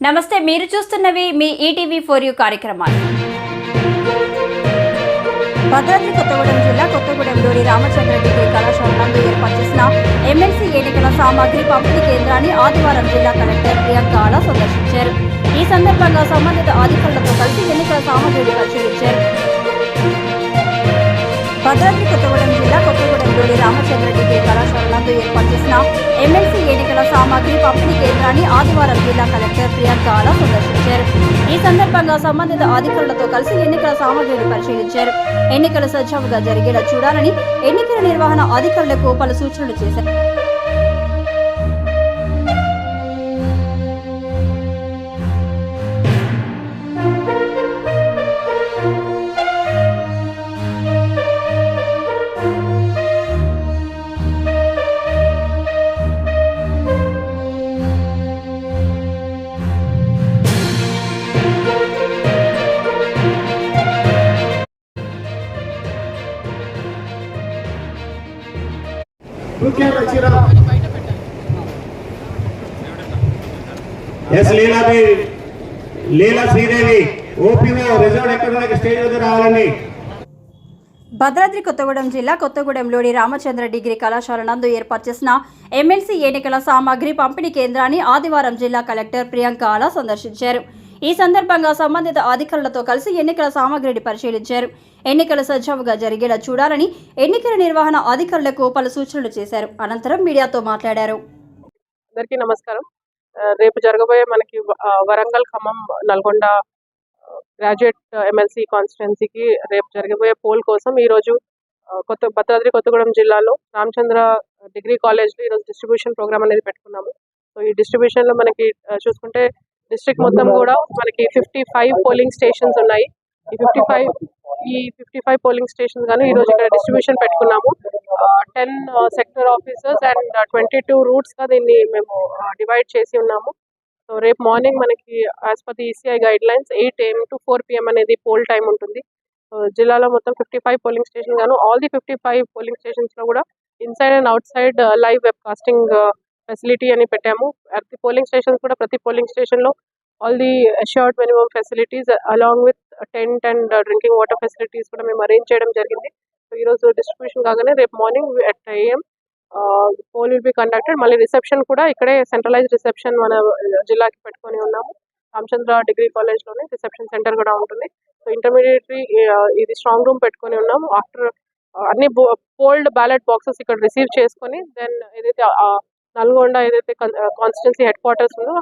నమస్తే మీరు చూస్తున్నవి మీ ఈటీవీ ఫోర్ యూ కార్యక్రమాలు. భద్రాద్రి కొత్తగూడెం జిల్లా కొత్తగూడెంలోని రామచంద్ర డిగ్రీ కళాశాల నందు ఏర్పాటు చేసిన ఎమ్మెల్సీ ఎన్నికల సామాగ్రి పంపిణీ కేంద్రాన్ని ఆదివారం జిల్లా కలెక్టర్ ప్రియాంక ఆలా సందర్శించారు. ఈ సందర్భంగా సంబంధిత అధికారులతో కలిసి ఎన్నికల సామాగ్రిని పరిశీలించారు భద్రాద్రి కొత్తగూడెం జిల్లా కొత్తగూడెంలోని రామచంద్రరెడ్డి డిగ్రీ ఏర్పాటు చేసిన ఎమ్మెల్సీ ఎన్నికల సామాగ్రి పంపిణీ కేంద్రాన్ని ఆదివారం జిల్లా కలెక్టర్ ప్రియాంక ఆలా సందర్శించారు. ఈ సందర్భంగా సంబంధిత అధికారులతో కలిసి ఎన్నికల సామాగ్రిని పరిశీలించారు. ఎన్నికలు సజావుగా జరిగేలా చూడాలని ఎన్నికల నిర్వహణ అధికారులకు పలు సూచనలు చేశారు. S Leeladevi Leela Sridevi OPO reserve ఎక్కడ స్టేజ్ వద్ద రావాలని భద్రాద్రి కొత్తగూడెం జిల్లా కొత్తగూడెంలోని రామచంద్ర డిగ్రీ కళాశాల నందు ఏర్పాటు చేసిన ఎమ్మెల్సీ ఎన్నికల సామాగ్రి పంపిణీ కేంద్రాన్ని ఆదివారం జిల్లా కలెక్టర్ ప్రియాంక ఆలా సందర్శించారు. ఈ సందర్భంగా సంబంధిత అధికారులతో కలిసి ఎన్నికల సామాగ్రిని పరిశీలించారు. ఎన్నికలు సజావుగా జరిగేలా చూడాలని ఎన్నికల నిర్వహణ అధికారులకు పలు సూచనలు చేశారు. అనంతరం మీడియాతో మాట్లాడారు. అందరికీ నమస్కారం. రేపు జరగబోయే మనకి వరంగల్ ఖమ్మం నల్గొండ గ్రాడ్యుయేట్ ఎమ్మెల్సీ కాన్స్టిట్యున్సీకి రేపు జరగబోయే పోల్ కోసం ఈరోజు కొత్త భద్రాద్రి కొత్తగూడెం జిల్లాలో రామచంద్ర డిగ్రీ కాలేజ్లో ఈరోజు డిస్ట్రిబ్యూషన్ ప్రోగ్రామ్ అనేది పెట్టుకున్నాము. సో ఈ డిస్ట్రిబ్యూషన్లో మనకి చూసుకుంటే డిస్ట్రిక్ట్ మొత్తం కూడా మనకి ఫిఫ్టీ ఫైవ్ పోలింగ్ స్టేషన్స్ ఉన్నాయి. ఈ ఫిఫ్టీ ఫైవ్ ఈ ఫిఫ్టీ ఫైవ్ పోలింగ్ స్టేషన్స్ గాను ఈ రోజు ఇక్కడ డిస్ట్రిబ్యూషన్ పెట్టుకున్నాము. Ten sector officers and twenty two రూట్స్గా దీన్ని మేము డివైడ్ చేసి ఉన్నాము. సో రేపు మార్నింగ్ మనకి as per the ECI guidelines eight AM to four PM అనేది పోల్ టైం ఉంటుంది. జిల్లాలో మొత్తం ఫిఫ్టీ ఫైవ్ పోలింగ్ స్టేషన్ గాను all the fifty five polling స్టేషన్స్లో కూడా inside and outside live webcasting facility అని పెట్టాము. ప్రతి పోలింగ్ స్టేషన్స్ కూడా ప్రతి పోలింగ్ స్టేషన్లో all the assured minimum facilities along with tent and drinking water facilities కూడా మేము అరేంజ్ చేయడం జరిగింది. సో ఈ రోజు డిస్ట్రిబ్యూషన్ కాగానే రేపు morning at AM poll will be conducted మళ్ళీ రిసెప్షన్ కూడా ఇక్కడే సెంట్రలైజ్ రిసెప్షన్ మన uh, జిల్లాకి పెట్టుకొని ఉన్నాము. రామచంద్ర డిగ్రీ కాలేజ్లోనే రిసెప్షన్ సెంటర్ కూడా ఉంటుంది. సో ఇంటర్మీడియట్ ఇది స్ట్రాంగ్ రూమ్ పెట్టుకొని ఉన్నాము. ఆఫ్టర్ uh, అన్ని పోల్డ్ బ్యాలెట్ బాక్సెస్ ఇక్కడ రిసీవ్ చేసుకొని దెన్ ఏదైతే ఆ, నల్గొండ ఏదైతే కాన్స్టిట్యున్సీ హెడ్ క్వార్టర్స్ ఉందో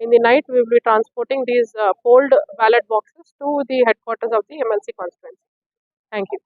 in the night we will be transporting these polled ballot boxes to the headquarters of the MLC constituency thank you